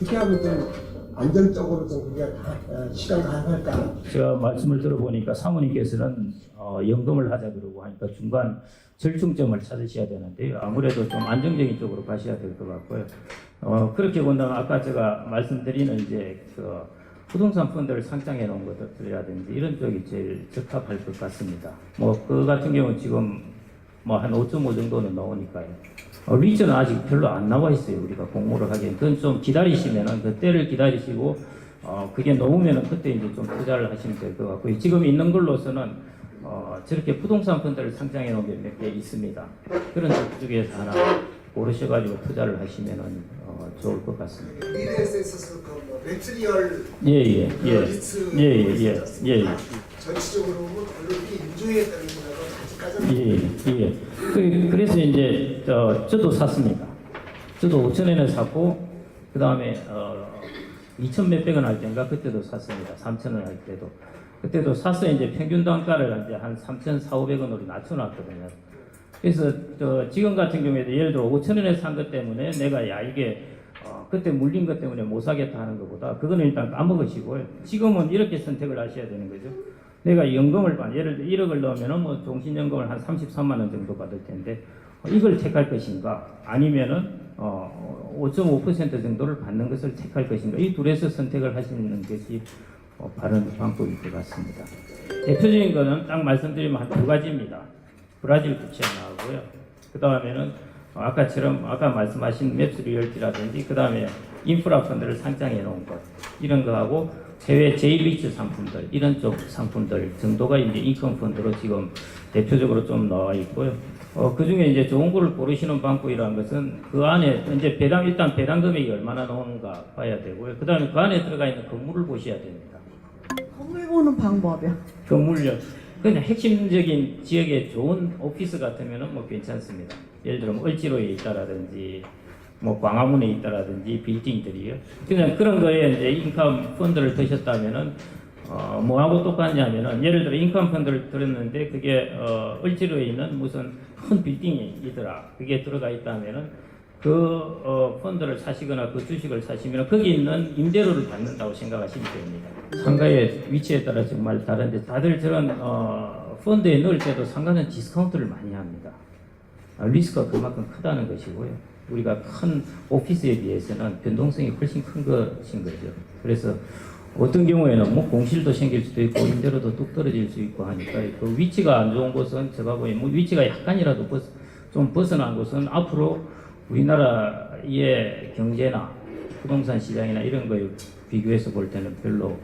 어떻게 하면 좀 안정적으로 좀 그게 어, 시간 가능할까? 제가 말씀을 들어보니까 사모님께서는 어, 연금을 하자 그러고 하니까 중간 절충점을 찾으셔야 되는데요. 아무래도 좀 안정적인 쪽으로 가셔야 될 것 같고요. 어, 그렇게 본다면 아까 제가 말씀드리는 이제 그 부동산 펀드를 상장해 놓은 것들이라든지 이런 쪽이 제일 적합할 것 같습니다. 뭐 그 같은 경우는 지금 뭐 한 5.5 정도는 나오니까요. 어, 리저는 아직 별로 안 나와 있어요. 우리가 공모를 하기엔. 그건 좀 기다리시면은 그 때를 기다리시고 어, 그게 넘으면은 그때 이제 좀 투자를 하시면 될 것 같고요. 지금 있는 걸로서는 어, 저렇게 부동산 펀드를 상장해 놓은 게 몇 개 있습니다. 그런 쪽 중에서 하나 고르셔가지고 투자를 하시면은 어, 좋을 것 같습니다. 미래에서 있어서 그뭐 매트리얼 예, 예, 예. 예, 예, 예, 예, 예. 전체적으로 보면 그룹이 인조했다는 거라고 아직까지는 예, 예. 그, 그래서 이제 저, 저도 샀습니다. 저도 5천 원에 샀고 그 다음에 어, 2천 몇백 원 할 때인가 그때도 샀습니다. 3천 원 할 때도 그때도 사서 이제 평균 단가를 이제 한 3,400원으로 낮춰놨거든요. 그래서 저 지금 같은 경우에도 예를 들어 5천 원에 산 것 때문에 내가 야 이게 어, 그때 물린 것 때문에 못 사겠다 하는 것보다 그거는 일단 까먹으시고요. 지금은 이렇게 선택을 하셔야 되는 거죠. 내가 연금을 받 예를 들어 1억을 넣으면은 뭐 종신연금을 한 33만 원 정도 받을 텐데 어, 이걸 택할 것인가 아니면은 어, 5.5% 정도를 받는 것을 택할 것인가 이 둘에서 선택을 하시는 것이 어, 바른 방법일 것 같습니다. 대표적인 거는 딱 말씀드리면 한 두 가지입니다. 브라질 부채 나오고요. 그 다음에는 아까처럼 아까 말씀하신 맵스 리얼티라든지 그 다음에 인프라 펀드를 상장해 놓은 것 이런 거하고 해외 제일리츠 상품들 이런 쪽 상품들 정도가 이제 인컴 펀드로 지금 대표적으로 좀 나와 있고요. 어, 그 중에 이제 좋은 거를 고르시는 방법이라는 것은 그 안에 이제 배당 일단 배당 금액이 얼마나 나오는가 봐야 되고요. 그 다음에 그 안에 들어가 있는 건물을 보셔야 됩니다. 건물 보는 방법이요. 건물력 그냥 핵심적인 지역에 좋은 오피스 같으면은 뭐 괜찮습니다. 예를 들어 뭐 을지로에 있다라든지 뭐 광화문에 있다라든지 빌딩들이요. 그냥 그런 거에 이제 인컴 펀드를 드셨다면은 어 뭐하고 똑같냐면은 예를 들어 인컴 펀드를 들었는데 그게 어 을지로에 있는 무슨 큰 빌딩이 있더라. 그게 들어가 있다면은 그 어, 펀드를 사시거나 그 주식을 사시면 거기 있는 임대료를 받는다고 생각하시면 됩니다. 상가의 위치에 따라 정말 다른데 다들 저런 어, 펀드에 넣을 때도 상가는 디스카운트를 많이 합니다. 아, 리스크가 그만큼 크다는 것이고요. 우리가 큰 오피스에 비해서는 변동성이 훨씬 큰 것인 거죠. 그래서 어떤 경우에는 뭐 공실도 생길 수도 있고 임대료도 뚝 떨어질 수 있고 하니까 그 위치가 안 좋은 곳은 제가 보기엔 뭐 위치가 약간이라도 벗, 좀 벗어난 곳은 앞으로 우리나라의 경제나 부동산 시장이나 이런 거에 비교해서 볼 때는 별로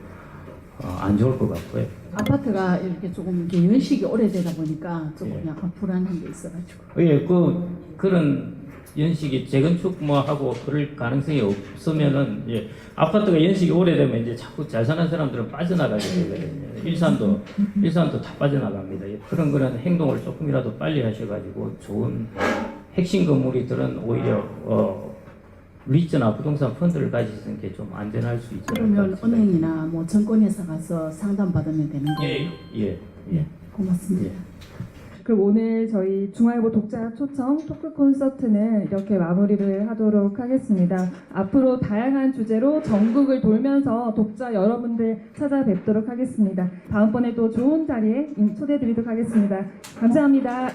어, 안 좋을 것 같고요. 아파트가 이렇게 조금 이렇게 연식이 오래되다 보니까 조금 예. 약간 불안한 게 있어가지고. 예, 그 그런 연식이 재건축 뭐 하고 그럴 가능성이 없으면은 예, 아파트가 연식이 오래되면 이제 자꾸 잘 사는 사람들은 빠져나가게 되거든요. 일산도 일산도 다 빠져나갑니다. 예, 그런 그런 행동을 조금이라도 빨리 하셔가지고 좋은 핵심 건물이 들은 오히려 어, 리츠나 부동산 펀드를 가지시는 게 좀 안전할 수 있지 그러면. 은행이나 뭐 증권회사 가서 상담 받으면 되는 거예요. 예, 예, 예. 고맙습니다. 그럼 오늘 저희 중앙일보 독자 초청 토크 콘서트는 이렇게 마무리를 하도록 하겠습니다. 앞으로 다양한 주제로 전국을 돌면서 독자 여러분들 찾아뵙도록 하겠습니다. 다음번에 또 좋은 자리에 초대드리도록 하겠습니다. 감사합니다.